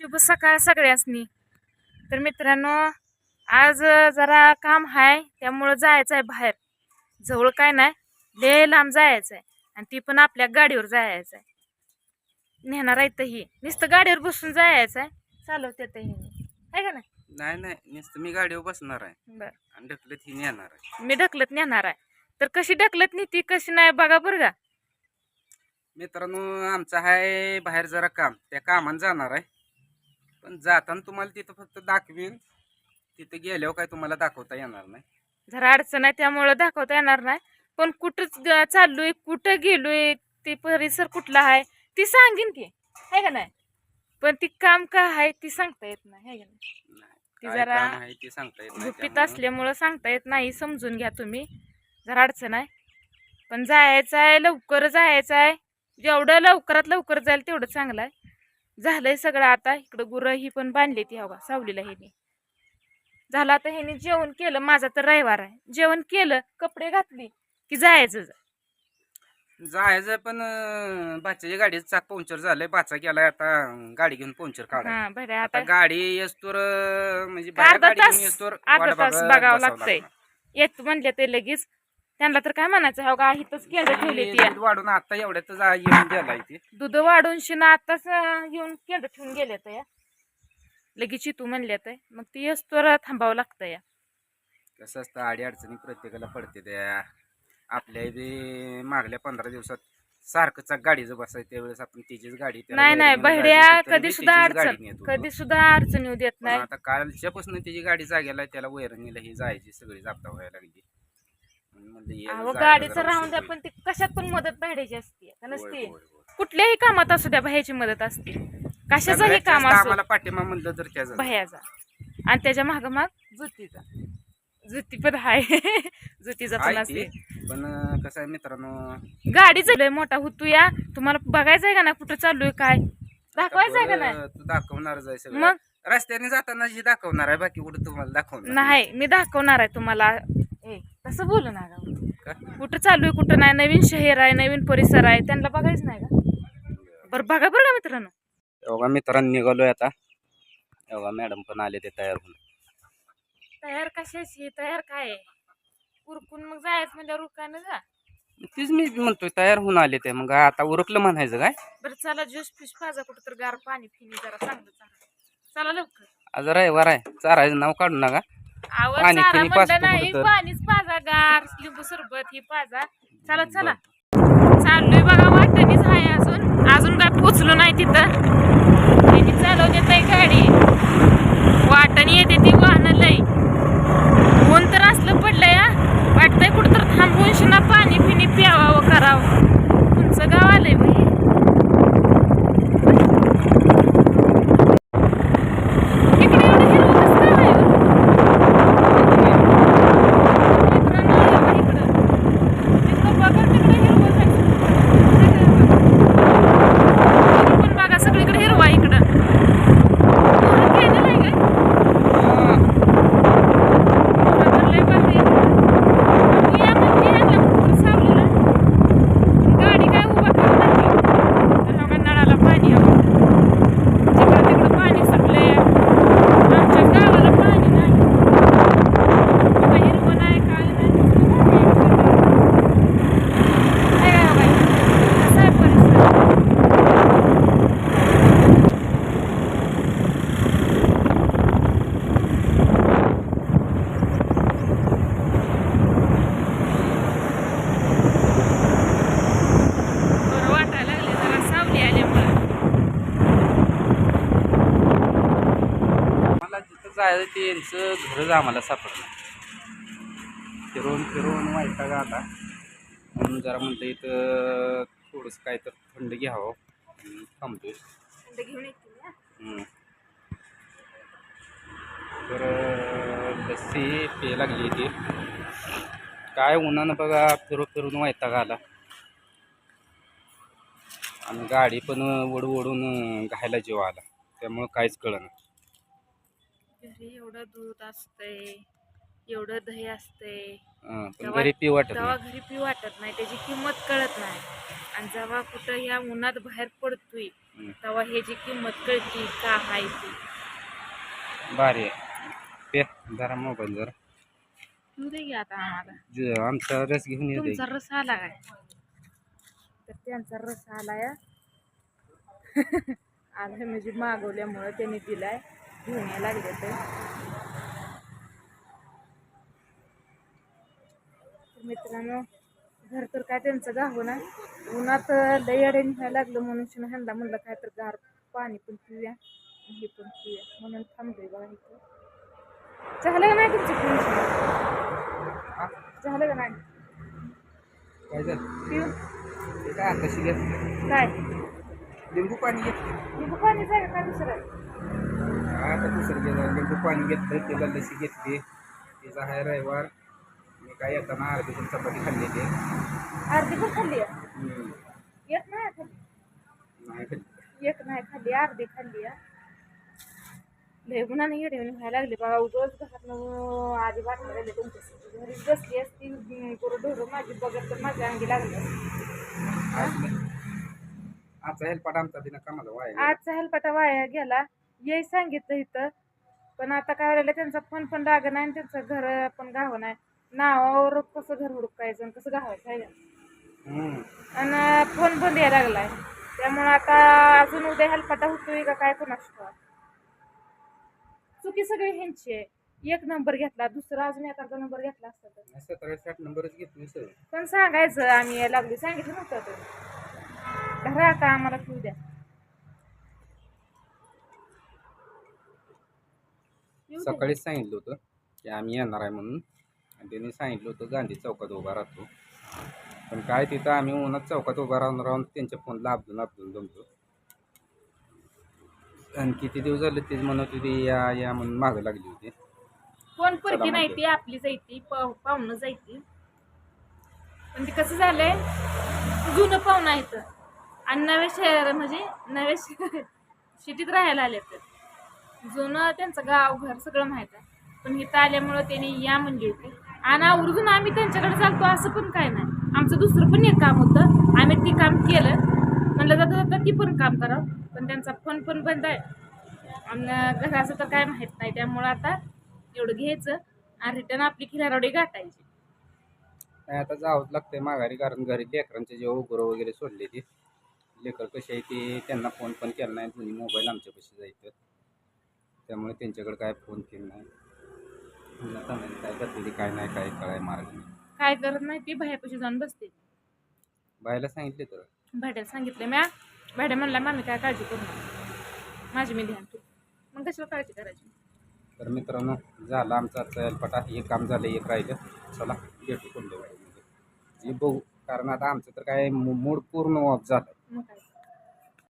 शुभ सकाळ सगळ्यासनी. तर मित्रांनो आज जरा काम आहे त्यामुळं जायचं आहे बाहेर. जवळ काय नाही लय लांब जायचं आहे आणि ती पण आपल्या गाडीवर जायचं आहे नेणार आहे ही नुसतं गाडीवर बसून जायचं आहे चालवते ही आहे का नाही? नाही नाही. नुसतं मी गाडीवर बसणार आहे. बरं. आणि ढकलत ही नेणार आहे. मी ढकलत नेणार आहे. तर कशी ढकलत नाही ती कशी नाही बघा बरं का. मित्रांनो आमचं आहे बाहेर जरा काम. त्या कामानं जाणार आहे. पण जाताना तुम्हाला तिथं फक्त दाखवीन. तिथं गेल्यावर काय तुम्हाला दाखवता येणार नाही. जरा अडचण आहे त्यामुळं दाखवता येणार नाही. पण कुठंच ग- चाललोय कुठं गेलोय ते परिसर कुठला आहे ती सांगेन की. आहे का नाही? पण ती काम काय आहे ती सांगता येत नाही आहे का नाही? नाही. ती काय जरा काम आहे ते सांगता येत नाही गुपित त्यामुळं. असल्यामुळं सांगता येत नाही समजून घ्या तुम्ही. जरा अडचण आहे. पण जायचं आहे लवकर जायचं आहे. जेवढं लवकरात लवकर जाईल तेवढं चांगलं आहे. झालंय सगळं आता. इकडं गुरं ही पण बांधली ती हवा सावलीला ह्यानी. झालं आता ह्यानी जेवण केलं. माझा तर रविवार आहे. जेवण केलं कपडे घातली की जायचं जायचं पण अं, बाच्याच्या गाडीचं चाक पंक्चर झालंय. बाचा गेलाय आता गाडी घेऊन पंक्चर काढाय हा बरं आता आता गाडी येस्तोर म्हणजे बाहेर अर्धा गाडी घेऊन तास- येस्तोर अर्धा वाट तास बघत बघावं लागतंय. लागणार. येत म्हणले ते लगेच. त्यांना तर काय म्हणायचं? हो का? इथंच केलं ठेवली ती. दूध वाढून आता एवढ्यात जा येऊन गेलाय ते. दूध वाढून शिना आताच अं, येऊन केंड ठेवून गेले तर या. लगेच तू म्हणले तर मग ती येस्तोर थांबावं लागतं या. कसं असतं आडी अडचणी प्रत्येकाला पडते त्या आपल्या इथे मागल्या पंधरा दिवसात सारखं चाक गाडीचं बसायचं त्यावेळेस आपण तिचीच गाडी त्याला नाही नाही वैरणीला बहिड्या गाडी कधी सुद्धा तिचीच गाडी अडचण नेत. होतो. कधी सुद्धा अडचण येऊ देत पण नाही. आता कालच्यापासून तिची गाडी जागेला त्याला वैरणीला ही जायची सगळी जापता व्हायला लागली. अहो गाडीचं राहून द्या. पण ती कशात पण मदत पाहिजे असते का नसते. कुठल्याही कामात असू द्या बाह्याची मदत असते. कशाचंही काम असो पाठिंबा म्हणलं तर त्याचा. बाह्याचा आणि त्याच्या माग माग जुतीचा. जुती पण हाय. जुतीचा पण आहे असते. पण कसं आहे मित्रांनो? गाडी चाललोय मोठा होतो या तुम्हाला बघायचंय का ना कुठं चाललोय काय? दाखवायचंय का नाही? तू दाखवणारच आहे सगळं. मग? रस्त्याने जाताना जी दाखवणार आहे बाकी कुठं तुम्हाला दाखवणार नाही. मी दाखवणार आहे तुम्हाला. तसं बोलू ना गं. कुठं चालू आहे कुठं नाही नवीन शहर आहे नवीन परिसर आहे त्यांना बघायचं नाही का बरं बघा बरं का मित्रांनो. एवढा मित्रांनी निघालोय आता. एवढा मॅडम पण आले ते तयार होऊन. तयार कशाची? तयार काय? आहे? उरकून मग जायचं म्हणजे उरकानं जा. तीच मी म्हणतोय तयार होऊन आले ते. मग आता उरकलं म्हणायचं काय? बरं चला ज्यूस फिश पाजा कुठं तर गार पाणी फिनी जरा चांगलं चांगलं. चला लवकर. आज रविवार आहे. चारायचं नाव काढू नका. आवाज पाणी चारा फिनी म्हणलं पाजतो नाही कुठं तर. पाणीच पाजा गार लिंबू सरबत ही पाजा. चला चला. चाललोय बघा वाटणीच आहे अजून. अजून काय पोचलो नाही तिथं. त्यांनी चालवते ताई गाडी. वाटणी येते ती वाहन लई ऊन तर असलं पडलं या वाटतंय कुठं तर थांबवून शिना पाणी पिणी प्यावं करावं तुमचं गाव आलंय बाई इकडे एवढं हिरवं कसं काय आहे? मित्रांनो, हे बघा इकडं. इकडं बघा तिकडं हिरवं आहे. इकडं पण बघा सगळीकडे हिरवं आहे इकडं एवढं केलेलं आहे काय? बरोबर लय भारी आहे. मी या म्हणते ह्यांना कुठं सावलीला. गाडी काय उभा करणार नाही. तर हा नळाला पाणी हवं जिकडं तिकडं पाणी सुटलंय आमच्या गावाला पाणी नाही कुठं हिरवं नाही काय नाही काय काय बाई कसं आहे परिस्थिती बरं वाटायला लागले जरा सावली आल्यामुळं जायचं ते यांचं घरच आम्हाला सापडलं फिरून फिरून व्हायचा का आता? म्हणून जरा म्हणतं इथं थोडंसं काय तर थंड घ्यावं. हम्म. तर लस्सी पे लागली ती काय उन्हानं बघा फिरून फिरून व्हायता का आला. आणि गाडी पण ओढ ओढून घायला जीव आला. त्यामुळं काहीच कळलं घरी एवढं दूध असतंय एवढं दही असतंय. हं, पण तेव्हा- घरी पी वाटत तेव्हा नाही. घरी पी वाटत नाही त्याची किंमत कळत नाही. आणि जेव्हा कुठं ह्या उन्हात बाहेर पडतोय हं, तेव्हा ह्याची किंमत कळती का हाय ती. भारी आहे. पे जरा मोबाईल जरा. तू दे की आता आम्हाला. ज- आमचा रस घेऊन येते तुमचा रस आला काय? तर त्यांचा रस आलाय. आलाय म्हणजे मागवल्यामुळं त्यांनी दिलाय. घेऊन लागले तर मित्रांनो घर तर काय त्यांचं गाव ना उन्हात लय अडेन व्हायला लागलं म्हणून शिना ह्यांना म्हणलं काय तर गार पाणी पण पिऊया हे पण पिऊया म्हणून थांबलोय बघा इथं. झालं का नाही तुमचं पिऊन हा? झालं का नाही? काय झालं? पिऊन? ते काय लिंबू पाणी लिंबू पाणी जाय का दुसरं? आता दुसरं गेलं लिंबू पाणी घेतलं त्याला लसी घेतली. तिचा आहे रविवार. मी काय येताना अर्धी पण चपाती खाल्ली ते. अर्धी पण खाल्ली. एक नाही खाल्ली. एक नाही खाल्ली अर्धी खाल्ली लय गुन्हाने येडे व्हायला लागले बघा उगाच घरात आधी बातमी राहिली तुमच्या घरी बसली असती. करून ढोरं माझी बघत तर माझ्या अंगी लागलं आज आजचा हेल्पाट आमचा दिना कामाला वाया. आजचा हेलपाटा वाया गेला. ये सांगितलं इथं. पण आता काय व्हायला त्यांचा फोन पण लाग नाही आणि त्यांचं घर पण गाव नाही. नावावर कसं घर हुडकायचं आणि कसं गावायचं आहे. आणि फोन बंद यायला लागलाय. त्यामुळे आता अजून उद्या हेल्पाटा होतोय का काय कोणाच चुकी सगळी ह्यांची आहे. एक नंबर घेतला दुसरा अजून एखादा नंबर घेतला असता तर. नाही, सतरा साठ नंबरच घेतली सर पण सांगायचं आम्ही लागलो सांगितलं नव्हतं तर घरा आता आम्हाला ठेवू द्या येऊ द्या. सकाळीच सांगितलं होतं की आम्ही येणार आहे म्हणून. आणि त्यांनी सांगितलं होतं गांधी चौकात उभा राहतो. पण काय तिथं आम्ही उन्हात चौकात उभा राहून राहून त्यांच्या फोनला आपलून आपलून जमतो. आणि किती दिवस झाले तेच म्हणत होती या या म्हणून मागं लागली होती. कोण चला नाही. ती आपली जायती पाव पाहुणं जायती. पण ते कसं झालंय जुनं पाहुणं आहे. आणि नव्या शहर म्हणजे नव्या शहर सिटीत राहायला आले तर जुनं त्यांचं गाव घर सगळं माहीत आहे. पण इथं आल्यामुळं त्यांनी या म्हणजे होते आणि आवर्जून आम्ही त्यांच्याकडे चालतो असं पण काय नाही. आमचं दुसरं पण एक काम होतं. आम्ही ते काम केलं. म्हणलं जाता जाता ती पण काम करावं. पण त्यांचा फोन पण बंद आहे. आणि घराचं तर काय माहीत नाही. त्यामुळं आता एवढं घ्यायचं. आणि रिटर्न आपली खिलारवडी गाठायची. नाही आता जावंच लागतंय माघारी. कारण घरी लेकरांचे जे उघडं वगैरे सोडले ते. लेकर कसे आहे ते त्यांना फोन पण केला नाही. दोन्ही मोबाईल आमच्यापाशी जायचं. त्यामुळे त्यांच्याकडे काय फोन केला नाही. म्हणलं आता नाही, काय करते ते काय नाही काय कळाय मार्ग नाही. काय करत नाही ती बाहेरपाशी जाऊन बसते. बायला सांगितले तर. भाड्याला सांगितलं म्या भाड्या म्हणला मामी काय काळजी करू नका. माझी मी ध्यान तू मग कशाला काळजी करायची? तर मित्रांनो झालं आमचा आजचा पटा एक काम झालं एक राहिलं. चला भेटू कोणत्या हे बघू कारण आता आमचं तर काय मूड पूर्ण ऑफ झालं